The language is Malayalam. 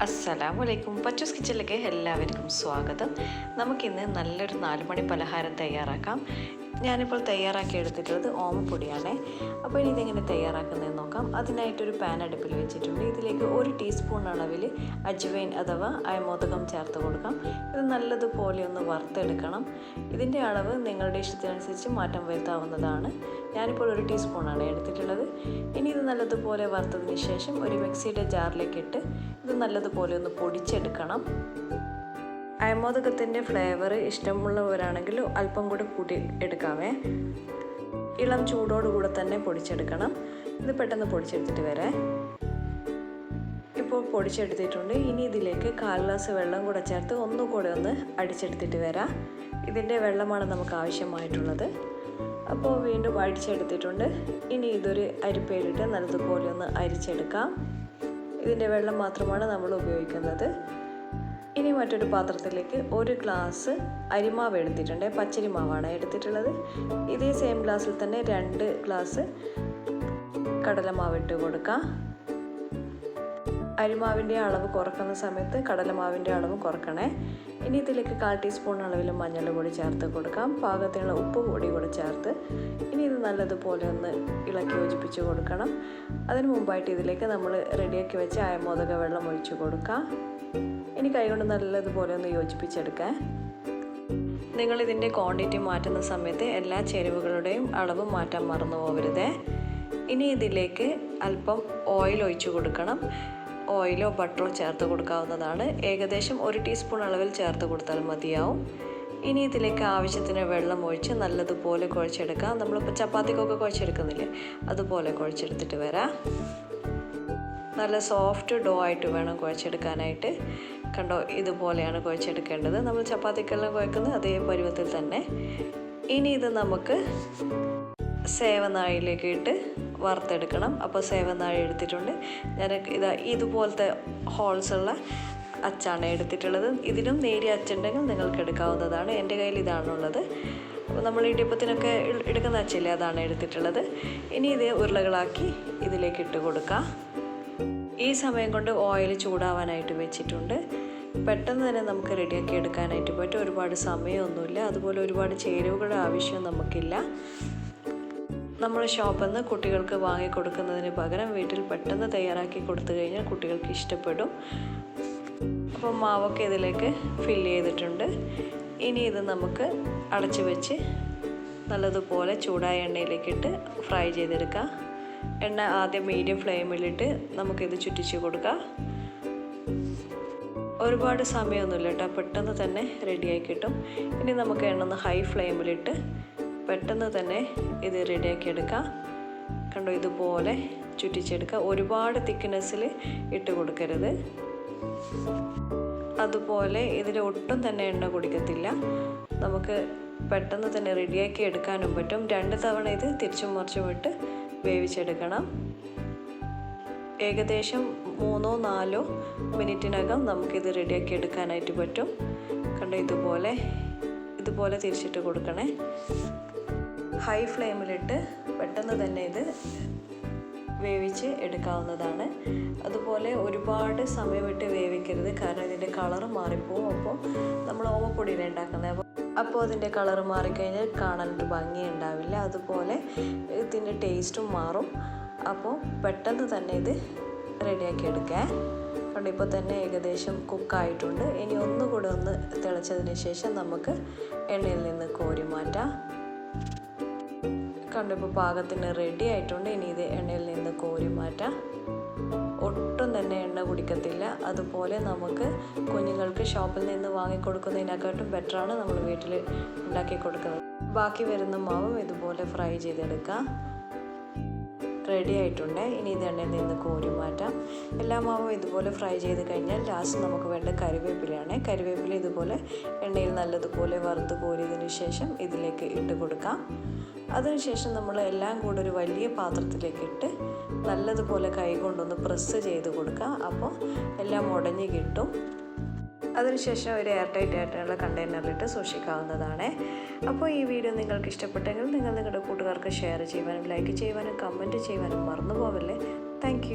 അസ്സലാമലൈക്കും പച്ചൂസ് കിച്ചണിലേക്ക് എല്ലാവർക്കും സ്വാഗതം. നമുക്കിന്ന് നല്ലൊരു നാലുമണി പലഹാരം തയ്യാറാക്കാം. ഞാനിപ്പോൾ തയ്യാറാക്കി എടുത്തിട്ടുള്ളത് ഓമപ്പൊടിയാണ്. അപ്പോൾ ഇനി ഇതെങ്ങനെ തയ്യാറാക്കുന്നതെന്ന് നോക്കാം. അതിനായിട്ടൊരു പാൻ അടുപ്പിൽ വെച്ചിട്ടുണ്ട്. ഇതിലേക്ക് ഒരു ടീസ്പൂൺ അളവിൽ അജ്വൈൻ അഥവാ അയമോദകം ചേർത്ത് കൊടുക്കാം. ഇത് നല്ലതുപോലെ ഒന്ന് വറുത്തെടുക്കണം. ഇതിന്റെ അളവ് നിങ്ങളുടെ ഇഷ്ടത്തിനനുസരിച്ച് മാറ്റം വരുത്താവുന്നതാണ്. ഞാനിപ്പോൾ ഒരു ടീസ്പൂണാണ് എടുത്തിട്ടുള്ളത്. ഇനി ഇത് നല്ലതുപോലെ വറുത്തതിന് ശേഷം ഒരു മിക്സിയുടെ ജാറിലേക്ക് ഇട്ട് ഇത് നല്ലതുപോലെ ഒന്ന് പൊടിച്ചെടുക്കണം. അയമോദകത്തിന്റെ ഫ്ലേവർ ഇഷ്ടമുള്ളവരാണെങ്കിൽ അല്പം കൂടി കൂട്ടി എടുക്കാമേ ഇളം ചൂടോടുകൂടെ തന്നെ പൊടിച്ചെടുക്കണം. ഇത് പെട്ടെന്ന് പൊടിച്ചെടുത്തിട്ട് വരെ. ഇപ്പോൾ പൊടിച്ചെടുത്തിട്ടുണ്ട്. ഇനി ഇതിലേക്ക് കാൽ ഗ്ലാസ് വെള്ളം കൂടെ ചേർത്ത് ഒന്നുകൂടെ ഒന്ന് അടിച്ചെടുത്തിട്ട് വരാം. ഇതിന്റെ വെള്ളമാണ് നമുക്ക് ആവശ്യമായിട്ടുള്ളത്. അപ്പോൾ വീണ്ടും അടിച്ചെടുത്തിട്ടുണ്ട്. ഇനി ഇതൊരു അരിപ്പയിലിട്ട് നല്ലതുപോലെ ഒന്ന് അരിച്ചെടുക്കാം. ഇതിന്റെ വെള്ളം മാത്രമാണ് നമ്മൾ ഉപയോഗിക്കുന്നത്. ഇനി മറ്റൊരു പാത്രത്തിലേക്ക് ഒരു ഗ്ലാസ് അരിമാവ് എടുത്തിട്ടുണ്ട്. പച്ചരിമാവാണ് എടുത്തിട്ടുള്ളത്. ഇതേ സെയിം ഗ്ലാസ്സിൽ തന്നെ രണ്ട് ഗ്ലാസ് കടലമാവ് ഇട്ട് കൊടുക്കാം. അരിമാവിന്റെ അളവ് കുറക്കുന്ന സമയത്ത് കടലമാവിന്റെ അളവ് കുറക്കണേ. ഇനി ഇതിലേക്ക് കാൽ ടീസ്പൂൺ അളവിൽ മഞ്ഞൾ പൊടി ചേർത്ത് കൊടുക്കാം. പാകത്തിനുള്ള ഉപ്പ് കൂടി കൂടി ചേർത്ത് ഇനി ഇത് നല്ലതുപോലെ ഒന്ന് ഇളക്കി യോജിപ്പിച്ച് കൊടുക്കണം. അതിന് മുമ്പായിട്ട് ഇതിലേക്ക് നമ്മൾ റെഡിയാക്കി വെച്ച അയമോദക വെള്ളം ഒഴിച്ച് കൊടുക്കാം. ഇനി കൈകൊണ്ട് നല്ലതുപോലെ ഒന്ന് യോജിപ്പിച്ചെടുക്കാൻ. നിങ്ങൾ ഇതിന്റെ ക്വാണ്ടിറ്റി മാറ്റുന്ന സമയത്ത് എല്ലാ ചേരുവകളുടെയും അളവ് മാറ്റാൻ മറന്നു പോകരുത്. ഇനി ഇതിലേക്ക് അല്പം ഓയിൽ ഒഴിച്ചു കൊടുക്കണം. ഓയിലോ ബട്ടറോ ചേർത്ത് കൊടുക്കാവുന്നതാണ്. ഏകദേശം ഒരു ടീസ്പൂൺ അളവിൽ ചേർത്ത് കൊടുത്താൽ മതിയാവും. ഇനി ഇതിലേക്ക് ആവശ്യത്തിന് വെള്ളം ഒഴിച്ച് നല്ലതുപോലെ കുഴച്ചെടുക്കാം. നമ്മളിപ്പോൾ ചപ്പാത്തിക്കൊക്കെ കുഴച്ചെടുക്കുന്നില്ലേ? അതുപോലെ കുഴച്ചെടുത്തിട്ട് വരാം. നല്ല സോഫ്റ്റ് ഡോ ആയിട്ട് വേണം കുഴച്ചെടുക്കാനായിട്ട്. കണ്ടോ ഇതുപോലെയാണ് കുഴച്ചെടുക്കേണ്ടത്. നമ്മൾ ചപ്പാത്തിക്കെല്ലാം കുഴക്കുന്നത് അതേ പരുവത്തിൽ തന്നെ. ഇനി ഇത് നമുക്ക് സേവനാഴിയിലേക്ക് ഇട്ട് വറുത്തെടുക്കണം. അപ്പോൾ സേവനാഴി എടുത്തിട്ടുണ്ട്. ഞാൻ ഇതാ ഇതുപോലത്തെ ഹോൾസ് ഉള്ള അച്ചാണ് എടുത്തിട്ടുള്ളത്. ഇതിനും നേരിയ അച്ചുണ്ടെങ്കിൽ നിങ്ങൾക്ക് എടുക്കാവുന്നതാണ്. എന്റെ കയ്യിൽ ഇതാണുള്ളത്. നമ്മൾ ഇടിയപ്പത്തിനൊക്കെ എടുക്കുന്ന അച്ചില്ലേ അതാണ് എടുത്തിട്ടുള്ളത്. ഇനി ഇത് ഉരുളകളാക്കി ഇതിലേക്ക് ഇട്ട് കൊടുക്കാം. ഈ സമയം കൊണ്ട് ഓയിൽ ചൂടാവാനായിട്ട് വെച്ചിട്ടുണ്ട്. പെട്ടെന്ന് തന്നെ നമുക്ക് റെഡിയാക്കി എടുക്കാനായിട്ട് പറ്റും. ഒരുപാട് സമയമൊന്നുമില്ല. അതുപോലെ ഒരുപാട് ചേരുവകളുടെ ആവശ്യം നമുക്കില്ല. നമ്മൾ ഷോപ്പിൽ നിന്ന് കുട്ടികൾക്ക് വാങ്ങി കൊടുക്കുന്നതിന് പകരം വീട്ടിൽ പെട്ടെന്ന് തയ്യാറാക്കി കൊടുത്തു കഴിഞ്ഞാൽ കുട്ടികൾക്ക് ഇഷ്ടപ്പെടും. അപ്പോൾ മാവൊക്കെ ഇതിലേക്ക് ഫില്ല് ചെയ്തിട്ടുണ്ട്. ഇനി ഇത് നമുക്ക് അടച്ചു വെച്ച് നല്ലതുപോലെ ചൂടായ എണ്ണയിലേക്കിട്ട് ഫ്രൈ ചെയ്തെടുക്കാം. എണ്ണ ആദ്യം മീഡിയം ഫ്ലെയിമിലിട്ട് നമുക്കിത് ചുറ്റിച്ച് കൊടുക്കാം. ഒരുപാട് സമയമൊന്നുമില്ല കേട്ടോ. പെട്ടെന്ന് തന്നെ റെഡിയായി കിട്ടും. ഇനി നമുക്ക് എണ്ണ ഒന്ന് ഹൈ ഫ്ലെയിമിലിട്ട് പെട്ടെന്ന് തന്നെ ഇത് റെഡിയാക്കി എടുക്കാം. കണ്ടോ ഇതുപോലെ ചുറ്റിച്ചെടുക്കുക ഒരുപാട് തിക്നെസ്സിൽ ഇട്ട് കൊടുക്കരുത്. അതുപോലെ ഇതിൽ ഒട്ടും തന്നെ എണ്ണ കുടിക്കത്തില്ല. നമുക്ക് പെട്ടെന്ന് തന്നെ റെഡിയാക്കി എടുക്കാനും പറ്റും. രണ്ട് തവണ ഇത് തിരിച്ചും മറിച്ചും ഇട്ട് വേവിച്ചെടുക്കണം. ഏകദേശം മൂന്നോ നാലോ മിനിറ്റിനകം നമുക്കിത് റെഡിയാക്കി എടുക്കാനായിട്ട് പറ്റും. കണ്ടോ ഇതുപോലെ ഇതുപോലെ തിരിച്ചിട്ട് കൊടുക്കണേ. ഹൈ ഫ്ലെയിമിലിട്ട് പെട്ടെന്ന് തന്നെ ഇത് വേവിച്ച് എടുക്കാവുന്നതാണ്. അതുപോലെ ഒരുപാട് സമയമിട്ട് വേവിക്കരുത് കാരണം ഇതിന്റെ കളറ് മാറിപ്പോവും. അപ്പോൾ നമ്മൾ ഓമപ്പൊടിയിൽ ഉണ്ടാക്കുന്നത്? അപ്പോൾ അതിന്റെ കളർ മാറിക്കഴിഞ്ഞാൽ കാണാനൊരു ഭംഗി ഉണ്ടാവില്ല അതുപോലെ ഇതിന്റെ ടേസ്റ്റും മാറും. അപ്പോൾ പെട്ടെന്ന് തന്നെ ഇത് റെഡിയാക്കി എടുക്കാം. കണ്ടോ ഇപ്പോൾ തന്നെ ഏകദേശം കുക്കായിട്ടുണ്ട്. ഇനി ഒന്നുകൂടെ ഒന്ന് തിളച്ചതിന് ശേഷം നമുക്ക് എണ്ണയിൽ നിന്ന് കോരി മാറ്റാം. കണ്ടിപ്പോൾ പാകത്തിന് റെഡി ആയിട്ടുണ്ട്. ഇനി ഇത് എണ്ണയിൽ നിന്ന് കോരി മാറ്റാം. എണ്ണ അതുപോലെ നമുക്ക് കുഞ്ഞുങ്ങൾക്ക് ഷോപ്പിൽ നിന്ന് വാങ്ങിക്കൊടുക്കുന്നതിനെക്കാട്ടും ബെറ്ററാണ് നമ്മൾ വീട്ടിൽ ഉണ്ടാക്കി കൊടുക്കുന്നത് ബാക്കി വരുന്ന മാവും ഇതുപോലെ ഫ്രൈ ചെയ്തെടുക്കാം. റെഡി ആയിട്ടുണ്ട്. ഇനി ഇത് എണ്ണയിൽ നിന്ന് കോരി മാറ്റാം. എല്ലാ മാവും ഇതുപോലെ ഫ്രൈ ചെയ്ത് കഴിഞ്ഞാൽ ലാസ്റ്റ് നമുക്ക് വേണ്ട കറിവേപ്പിലയാണ് കറിവേപ്പില ഇതുപോലെ എണ്ണയിൽ നല്ലതുപോലെ വറുത്ത് കോരിയതിന് ശേഷം ഇതിലേക്ക് ഇട്ട് കൊടുക്കാം. അതിനുശേഷം നമ്മൾ എല്ലാം കൂടെ ഒരു വലിയ പാത്രത്തിലേക്ക് ഇട്ട് നല്ലതുപോലെ കൈ കൊണ്ടൊന്ന് പ്രസ് ചെയ്ത് കൊടുക്കുക അപ്പോൾ എല്ലാം ഉടഞ്ഞ് കിട്ടും. അതിനുശേഷം ഒരു എയർ ടൈറ്റ് ആയിട്ടുള്ള കണ്ടെയ്നറിലിട്ട് സൂക്ഷിക്കാവുന്നതാണ്. അപ്പോൾ ഈ വീഡിയോ നിങ്ങൾക്ക് ഇഷ്ടപ്പെട്ടെങ്കിൽ നിങ്ങൾ നിങ്ങളുടെ കൂട്ടുകാർക്ക് ഷെയർ ചെയ്യുവാനും ലൈക്ക് ചെയ്യുവാനും കമന്റ് ചെയ്യുവാനും മറന്നു പോവല്ലേ. താങ്ക്